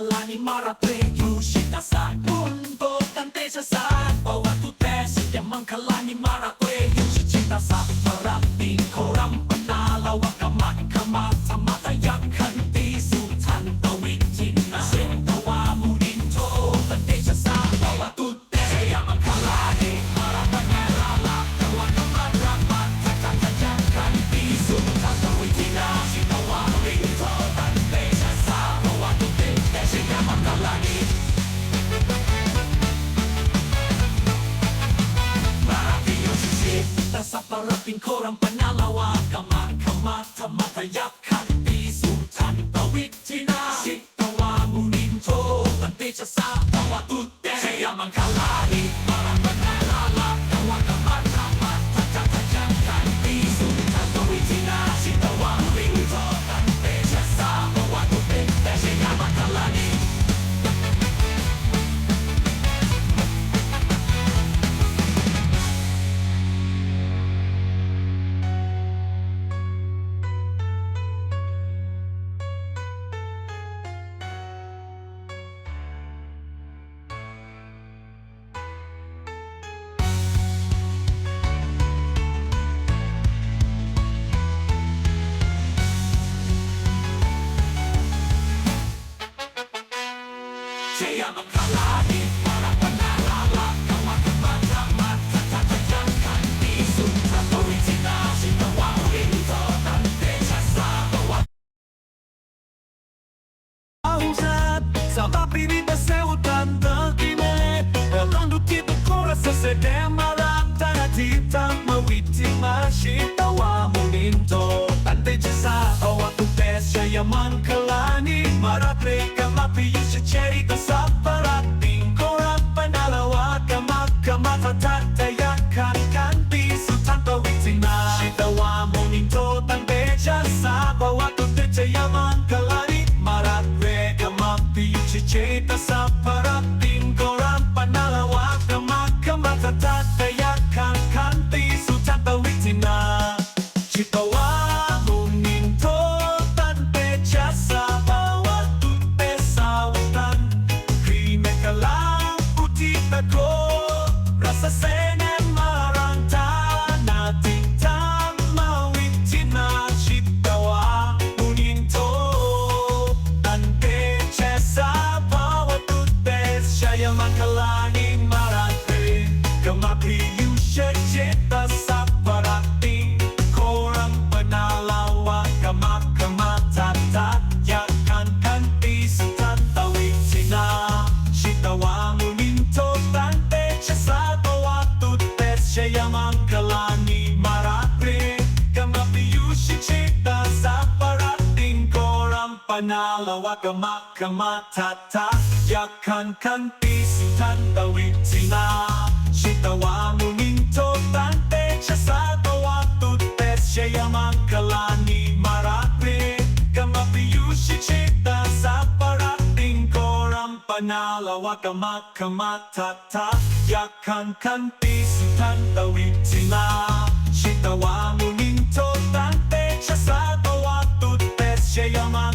Kalani Marathon. Raman Kalani Maratre Kamapi Yusha Cherry Tasapara Pinko Rapa Nalawa ขมาทัตทะยักขันขันปีสุทันตวิทินาชิตวามุนินโทตันเตชะสาตวาตุเตชยมังคลานิมารัตเรกมปิยุชิชิตาสัพปรัตติงโกรัมปนาลวะกมักขมาทัตทะยักขันขันปีสุทันตวิทินาชิตวามุนินโทตันเตชะสาตวาตุเตชยมัง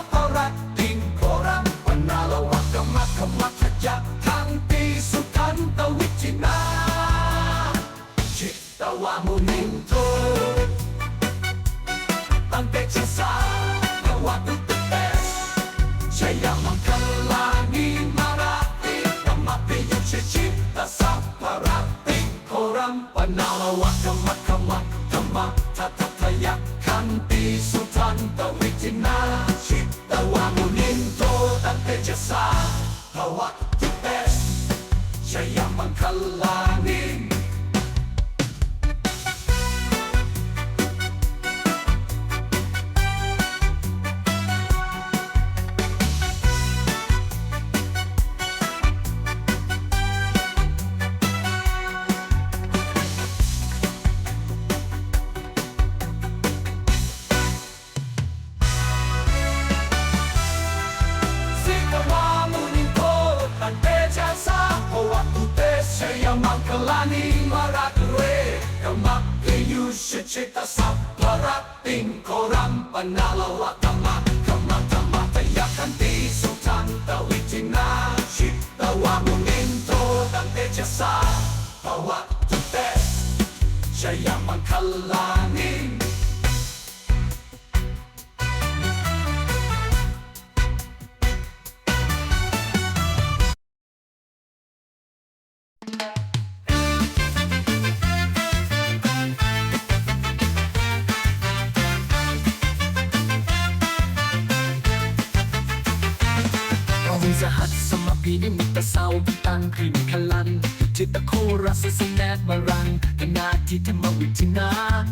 สสแนดมารังกนาทีธรรมวิทนา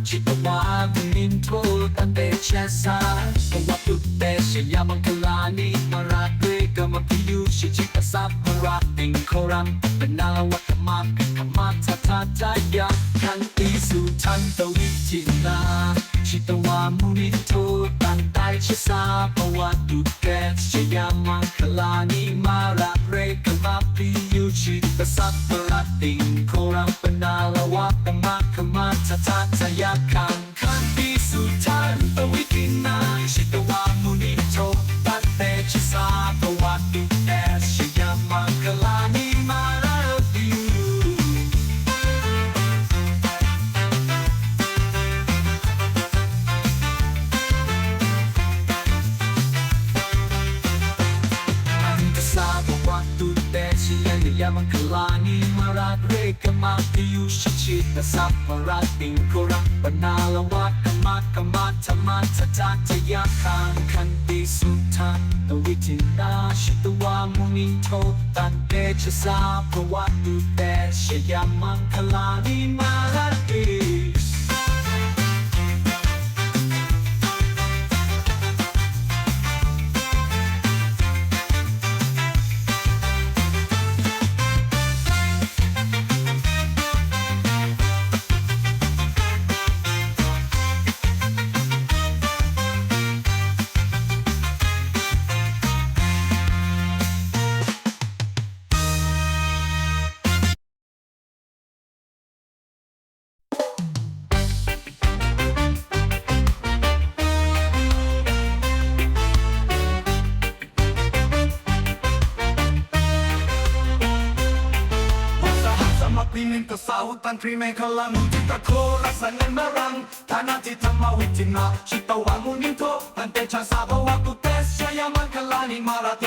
ชิตวาบุินโทตันเตชะสาปวัตุเตชยามังคลานีมาราเกกมพิยุชิจิตสัพพระติงโครังปนาวัตมาปิธรรมาทัตทายามุนิทูตันไตชะสาปวัตุเกชยามังคลานิมาระเรกมาปิยุชิตสัตปรัตติงโครัมปนาลวัตมัคคมาทัตทะยาคังคันตีสุทันปวิกินาวตสัพพรัติงกุรัปนาลวัตกมาตกมัตธมรมทจจจยาคังคันติสุทันตวิจินาชิตวามุนิโทตันเตชะสาพวัตุเตชยามังคลานิมาลติตเสาตันพรีเมฆลังจิตตะโครักษาเนมารังฐานาจิธรรมวิจินาชิตวังมุนิโตอันเตชะสาภวัตุเตสชยามันคลานิมาราเต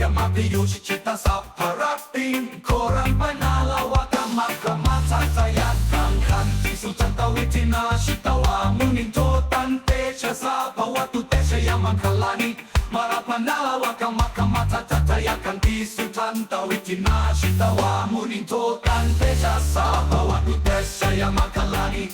กามาปิโยชิจิตาสาพพรัตติงโครังปนาลาวกามักรมาสัสยันตังคันติสุจันตวิจินาชิตวังมุนิโตตันเตชะสาภวัตุเตชยามันคลานิ Marapana wakamakama tata yakandisu tantawitina shitawa munintotan pesha saba wakutesha ya makalani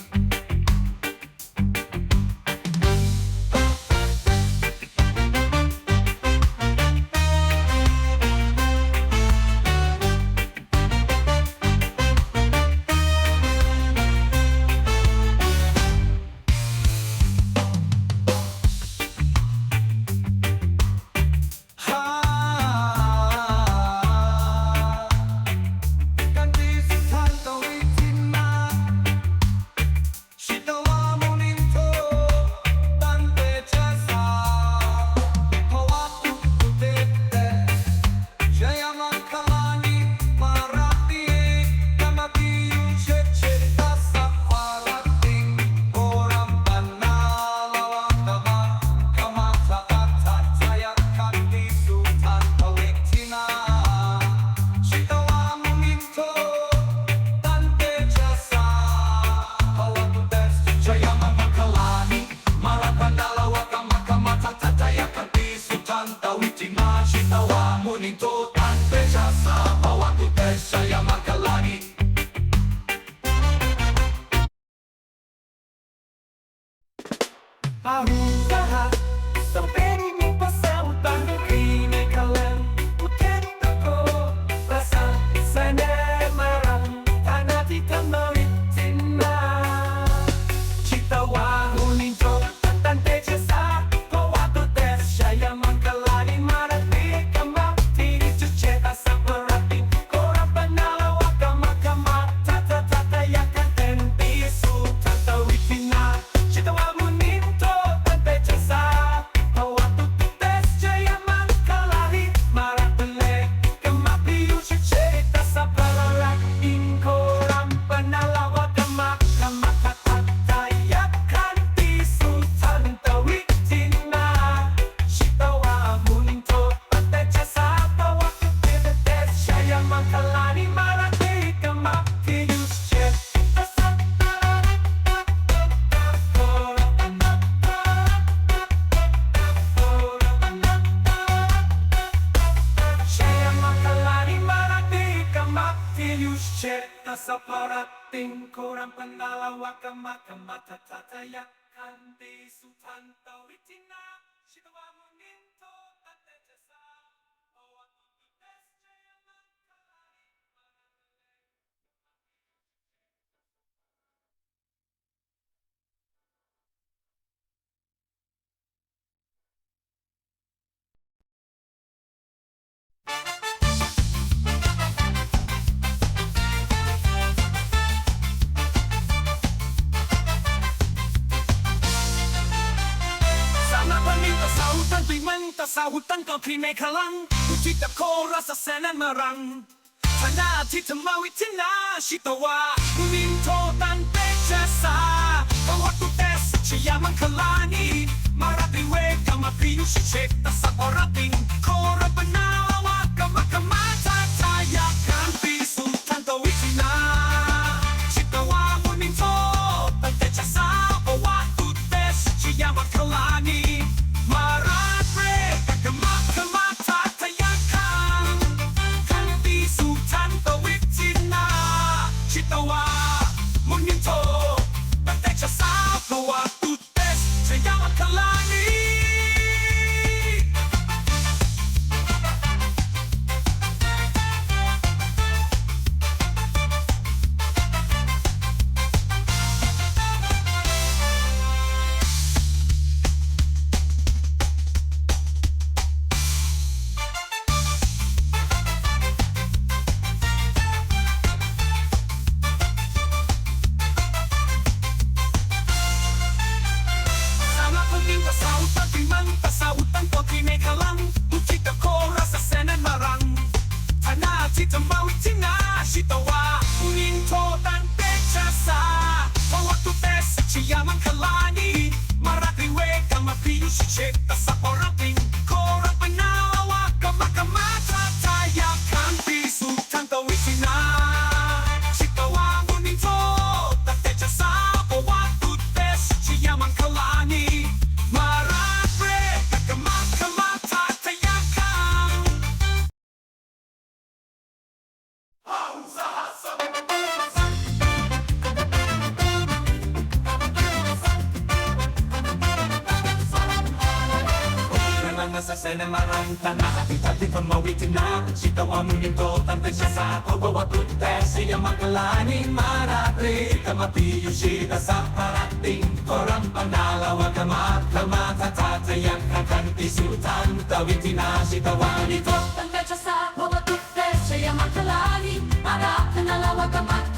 Pusheta sa parating kurang pandalawa ya di sutan tawit ตาสาหุตั้งก่อนพีในขลังอุทิตะโครัสแสนันมารังธนาทิธรรมวิทนาชิตวามุนินโทตันเปชะสาพวัตุเตสชยามังคลานีมารับเวกกามาพิยุชิเชตตาสาวรติงโครบนาวากามมกรมา come on.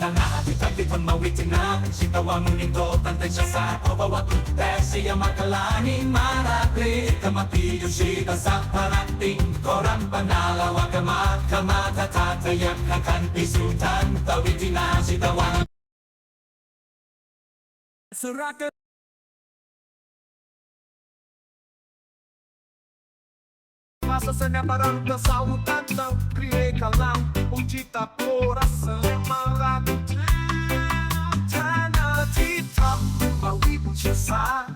తండ్రిపన్ మౌలిచిన శితవమునితో తండ్రి శాపవతు దర్శయమకలాని మారా ప్రేతమ పీయుషీత సపరక్తి కొరంపనాల ఒక మార్గమాత తాతయక్క కంటి సుతంత విధినాశితవ సురాక Faça-se na baranda, saúde tanto, criei calão bendita coração malado. เธอเธอเนอที่ทำมาวิบูชา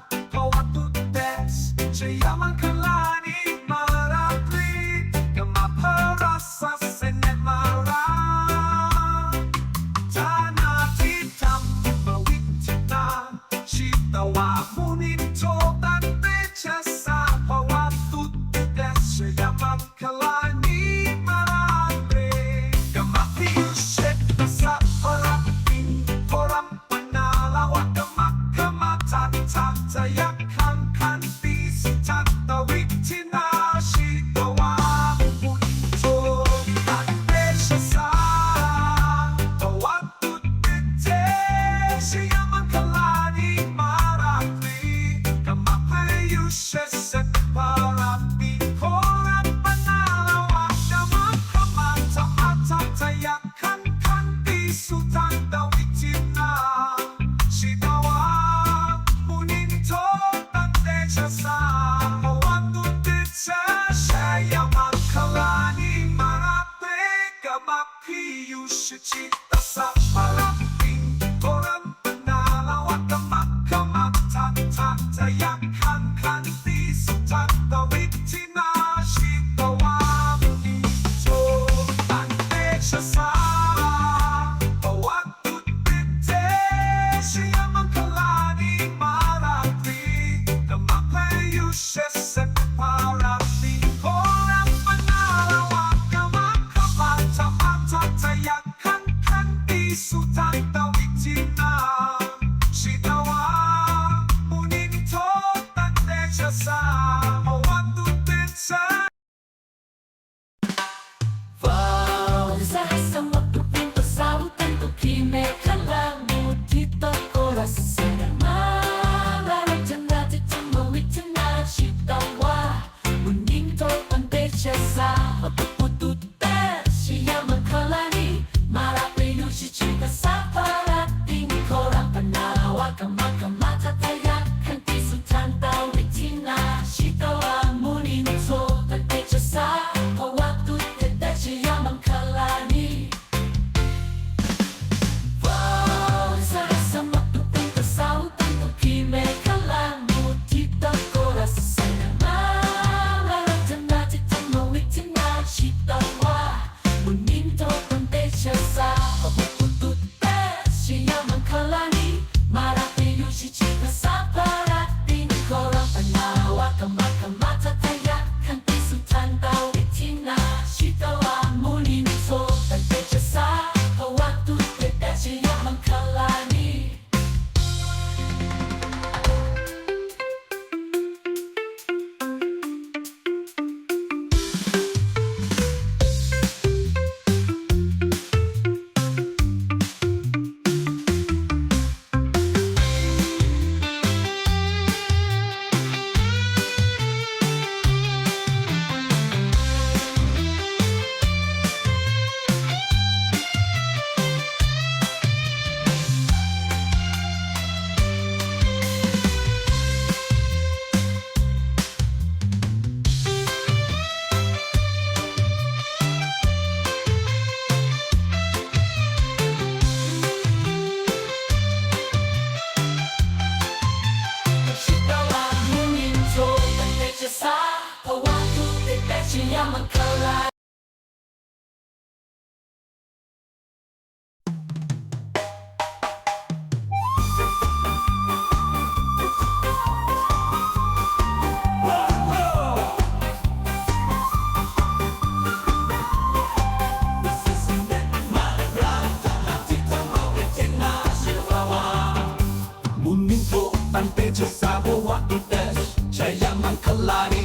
มังคลานิ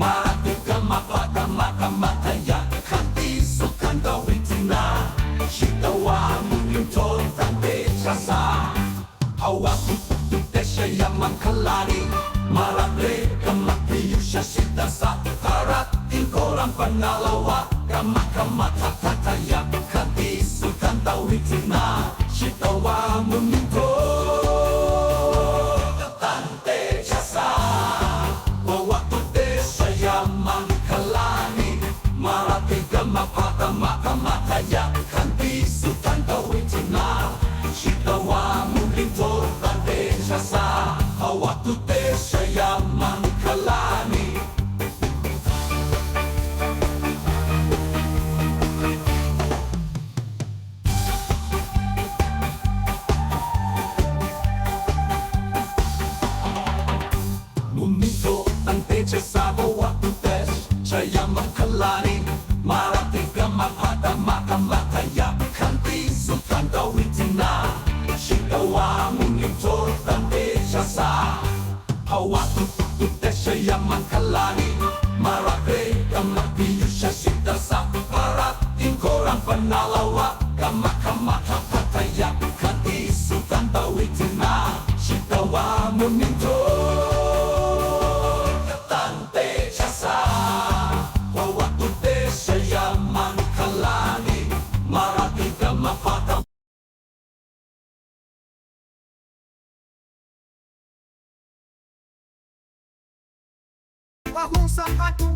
มาตุกะมะปะกะมะกะมะทะยะขันติสุขันตะวิทินาชิตวามุนิโทสันเตชะสาภวะปุตตุเตชะยะมังคลานิมาระเรกะมะพิยุชะชิตะสะภะระติโกรัมปะนาละวะกะมะกะมะทะ yaman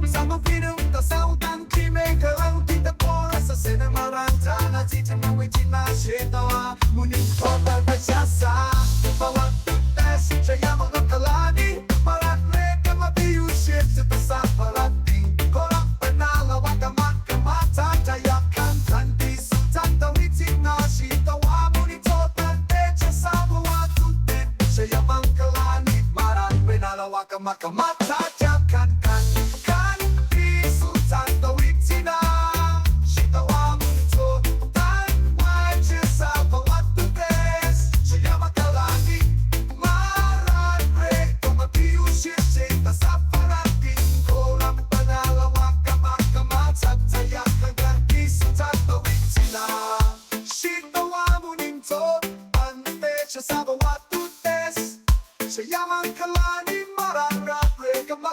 Sama pinum ta sautan kime karau kita pora sa cinema rantana Tita mawe jima shetawa muning kota pachasa Pawak tuktes chaya mga kalani Marat reka mabiyu shit ta sa parating Korak panala wakamat kamata Tayakan tanti sultan tawitin na shitawa Munito tante chasa buwa tutet Chaya mga kalani Marat penala wakamat kamata Tayakan tanti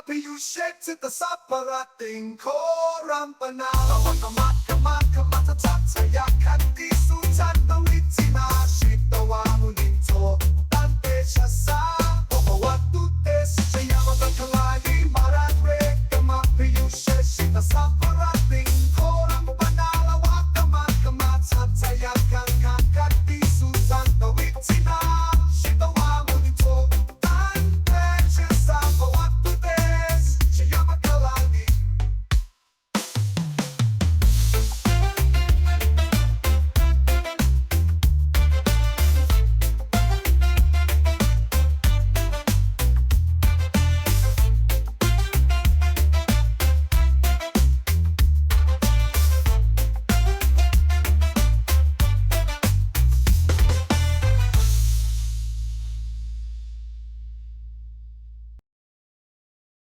Grabe yung shake sita sa parating ko Ang panalo Ang kamat, kamat, kamat at satsayak At isutan ng itina Shitawa mo nito Tante siya sa Pumawat tutes Siya yaman ang kalagi